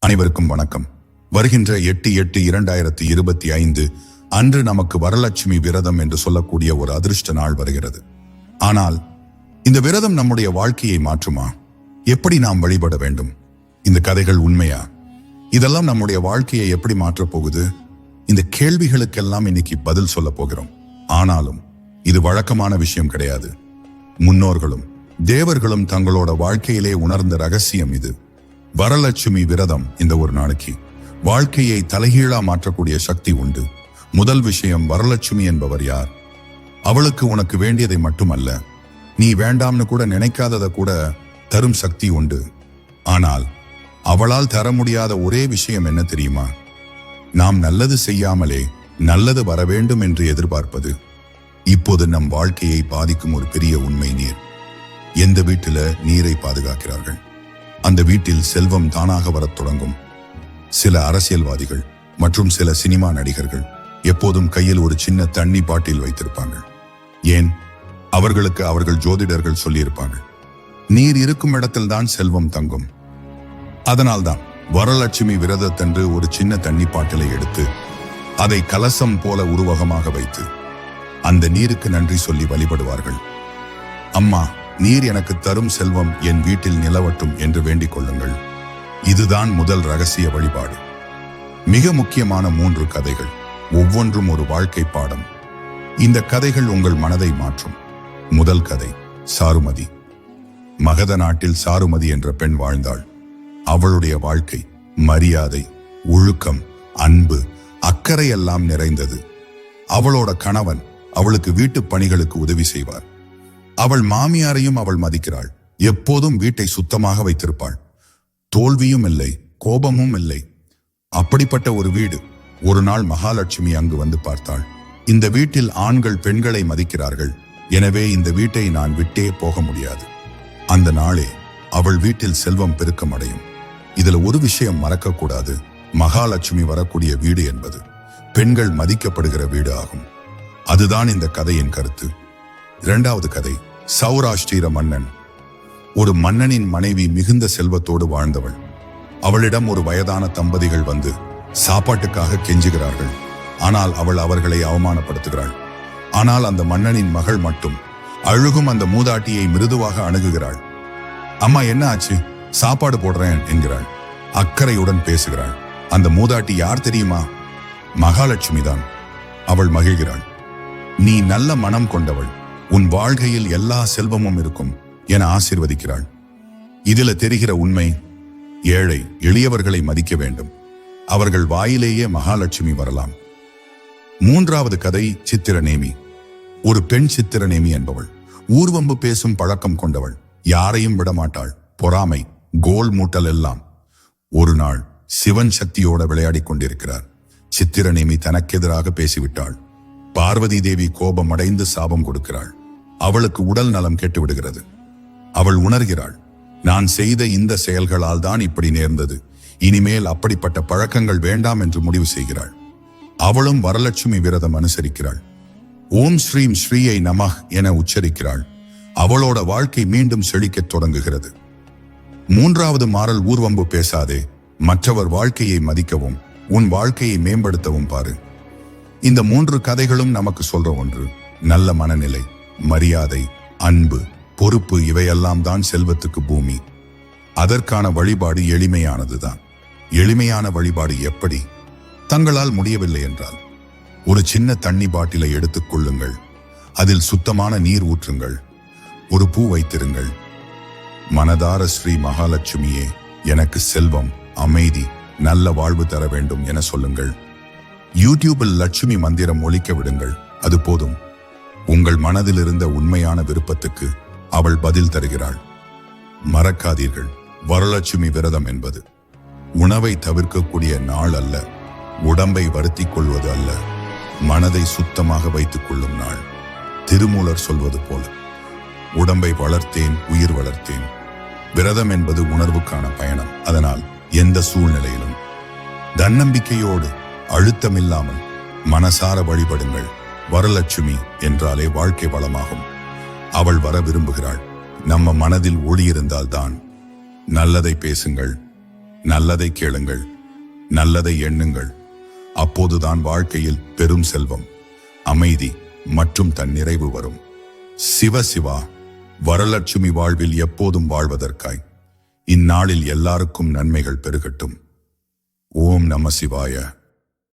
அனைவருக்கும் வணக்கம். வருகின்ற எட்டு எட்டு இரண்டாயிரத்தி இருபத்தி ஐந்து அன்று நமக்கு வரலட்சுமி விரதம் என்று சொல்லக்கூடிய ஒரு அதிர்ஷ்ட நாள் வருகிறது. ஆனால் இந்த விரதம் நம்முடைய வாழ்க்கையை மாற்றுமா? எப்படி நாம் வழிபட வேண்டும்? இந்த கதைகள் உண்மையா? இதெல்லாம் நம்முடைய வாழ்க்கையை எப்படி மாற்றப் போகுது? இந்த கேள்விகளுக்கெல்லாம் இன்னைக்கு பதில் சொல்ல போகிறோம். ஆனாலும் இது வழக்கமான விஷயம் கிடையாது. முன்னோர்களும் தேவர்களும் தங்களோட வாழ்க்கையிலே உணர்ந்த ரகசியம் இது. வரலட்சுமி விரதம் இந்த ஒரு நாளைக்கு. வாழ்க்கையை தலைகீழா மாற்றக்கூடிய சக்தி உண்டு. முதல் விஷயம் வரலட்சுமி என்பவர் யார்? அவளுக்கு உனக்கு வேண்டியதை மட்டுமல்ல. நீ வேண்டாம்னு கூட நினைக்காததை கூட தரும் சக்தி உண்டு. ஆனால் அவளால் தர முடியாத ஒரே விஷயம் என்ன தெரியுமா? நாம் நல்லது செய்யாமலே நல்லது வர வேண்டும் என்று எதிர்பார்ப்பது. இப்போது நம் வாழ்க்கையை பாதிக்கும் ஒரு பெரிய உண்மை நீர். எந்த வீட்டில் நீரை பாதுகாக்கிறார்கள்? அந்த வீட்டில் செல்வம் தானாக வரத் தொடங்கும். சில அரசியல்வாதிகள் மற்றும் சில சினிமா நடிகர்கள் எப்போதும் கையில் ஒரு சின்ன தண்ணி பாட்டில் வைத்திருப்பாங்க ஏன்? அவர்களுக்கு அவர்கள் ஜோதிடர்கள் சொல்லியிருப்பாங்க நீர் இருக்கும் இடத்தில்தான் செல்வம் தங்கும். அதனால்தான் வரலட்சுமி விரதத்தன்று ஒரு சின்ன தண்ணி பாட்டிலை எடுத்து அதை கலசம் போல உருவகமாக வைத்து அந்த நீருக்கு நன்றி சொல்லி வழிபடுவார்கள். அம்மா நீர் எனக்கு தரும் செல்வம் என் வீட்டில் நிலவட்டும் என்று வேண்டிக் கொள்ளுங்கள். இதுதான் முதல் ரகசிய வழிபாடு. மிக முக்கியமான மூன்று கதைகள். ஒவ்வொன்றும் ஒரு வாழ்க்கை பாடம். இந்த கதைகள் உங்கள் மனதை மாற்றும். முதல் கதை சாருமதி. மகத நாட்டில் சாருமதி என்ற பெண் வாழ்ந்தாள். அவளுடைய வாழ்க்கை மரியாதை ஒழுக்கம் அன்பு அக்கறையெல்லாம் நிறைந்தது. அவளோட கணவன் அவளுக்கு வீட்டுப் பணிகளுக்கு உதவி செய்வார். அவள் மாமியாரையும் அவள் மதிக்கிறாள். எப்போதும் வீட்டை சுத்தமாக வைத்திருப்பாள். தோல்வியும் இல்லை கோபமும் இல்லை. அப்படிப்பட்ட ஒரு வீடு ஒரு நாள் மகாலட்சுமி அங்கு வந்து பார்த்தாள். இந்த வீட்டில் ஆண்கள் பெண்களை மதிக்கிறார்கள். எனவே இந்த வீட்டை நான் விட்டே போக முடியாது. அந்த நாளே அவள் வீட்டில் செல்வம் பெருக்கம் அடையும் இதுல ஒரு விஷயம் மறக்கக்கூடாது. மகாலட்சுமி வரக்கூடிய வீடு என்பது பெண்கள் மதிக்கப்படுகிற வீடு ஆகும். அதுதான் இந்த கதையின் கருத்து. இரண்டாவது கதை. சௌராஷ்டிர மன்னன். ஒரு மன்னனின் மனைவி மிகுந்த செல்வத்தோடு வாழ்ந்தவள். அவளிடம் ஒரு வயதான தம்பதிகள் வந்து சாப்பாட்டுக்காக கெஞ்சுகிறார்கள். ஆனால் அவள் அவர்களை அவமானப்படுத்துகிறாள். ஆனால் அந்த மன்னனின் மகள் மட்டும் அழுகும் அந்த மூதாட்டியை மிருதுவாக அணுகுகிறாள். அம்மா என்ன ஆச்சு? சாப்பாடு போடுறேன் என்கிறாள். அக்கறையுடன் பேசுகிறாள். அந்த மூதாட்டி யார் தெரியுமா? மகாலட்சுமி தான் அவள் மகிழ்கிறாள். நீ நல்ல மனம் கொண்டவள். உன் வாழ்கையில் எல்லா செல்வமும் இருக்கும் என ஆசிர்வதிக்கிறாள். இதுல தெரிகிற உண்மை ஏழை எளியவர்களை மதிக்க வேண்டும். அவர்கள் வாயிலேயே மகாலட்சுமி வரலாம். மூன்றாவது கதை சித்திரநேமி. ஒரு பெண் சித்திரநேமி என்பவள். ஊர்வம்பு பேசும் பழக்கம் கொண்டவள். யாரையும் விடமாட்டாள். பொறாமை கோல் மூட்டல் எல்லாம். ஒரு நாள் சிவன் சக்தியோட விளையாடிக் கொண்டிருக்கிறார். சித்திரநேமி தனக்கெதிராக பேசிவிட்டாள். பார்வதி தேவி கோபமடைந்து சாபம் கொடுக்கிறாள். அவளுக்கு உடல் நலம் கெட்டுவிடுகிறது. அவள் உணர்கிறாள் நான் செய்த இந்த செயல்களால் தான் இப்படி நேர்ந்தது. இனிமேல் அப்படிப்பட்ட பழக்கங்கள் வேண்டாம் என்று முடிவு செய்கிறாள். அவளும் வரலட்சுமி விரதம் அனுசரிக்கிறாள். ஓம் ஸ்ரீம் ஸ்ரீயை நமஹ் என உச்சரிக்கிறாள். அவளோட வாழ்க்கை மீண்டும் செழிக்கத் தொடங்குகிறது. மூன்றாவது மாறல் ஊர்வம்பு பேசாதே. மற்றவர் வாழ்க்கையை மதிக்கவும் உன் வாழ்க்கையை மேம்படுத்தவும் பாரு. இந்த மூன்று கதைகளும் நமக்கு சொல்ற ஒன்று நல்ல மனநிலை. மரியாதை அன்பு பொறுப்பு இவையெல்லாம் தான் செல்வத்துக்கு பூமி. அதற்கான வழிபாடு எளிமையானதுதான். எளிமையான வழிபாடு எப்படி? தங்களால் முடியவில்லை என்றால். ஒரு சின்ன தண்ணி பாட்டிலை எடுத்துக் கொள்ளுங்கள். அதில் சுத்தமான நீர் ஊற்றுங்கள். ஒரு பூ வைத்திருங்கள். மனதார ஸ்ரீ மகாலட்சுமியே எனக்கு செல்வம் அமைதி நல்ல வாழ்வு தர வேண்டும் என சொல்லுங்கள். யூடியூபில் லட்சுமி மந்திரம் ஒழிக்க விடுங்கள். அது போதும். உங்கள் மனதில் இருந்த உண்மையான விருப்பத்துக்கு அவள் பதில் தருகிறாள். மறக்காதீர்கள். வரலட்சுமி விரதம் என்பது உணவை தவிர்க்கக்கூடிய நாள் அல்ல உடம்பை வருத்தி கொள்வது அல்ல மனதை சுத்தமாக வைத்துக் கொள்ளும் நாள். திருமூலர் சொல்வது போல உடம்பை வளர்த்தேன் உயிர் வளர்த்தேன். விரதம் என்பது உணர்வுக்கான பயணம். அதனால் எந்த சூழ்நிலையிலும் தன்னம்பிக்கையோடு அழுத்தமில்லாமல் மனசார வழிபடுங்கள். வரலட்சுமி என்றாலே வாழ்க்கை வளமாகும். அவள் வர விரும்புகிறாள். நம்ம மனதில் ஒளி இருந்தால்தான் நல்லதை பேசுங்கள் நல்லதை கேளுங்கள் நல்லதை எண்ணுங்கள். அப்போதுதான் வாழ்க்கையில் பெரும் செல்வம் அமைதி மற்றும் தன் நிறைவு வரும். சிவ சிவா வரலட்சுமி வாழ்வில் எப்போதும் வாழ்வதற்காய். இந்நாளில் எல்லாருக்கும் நன்மைகள் பெருகட்டும். ஓம் நம சிவாய.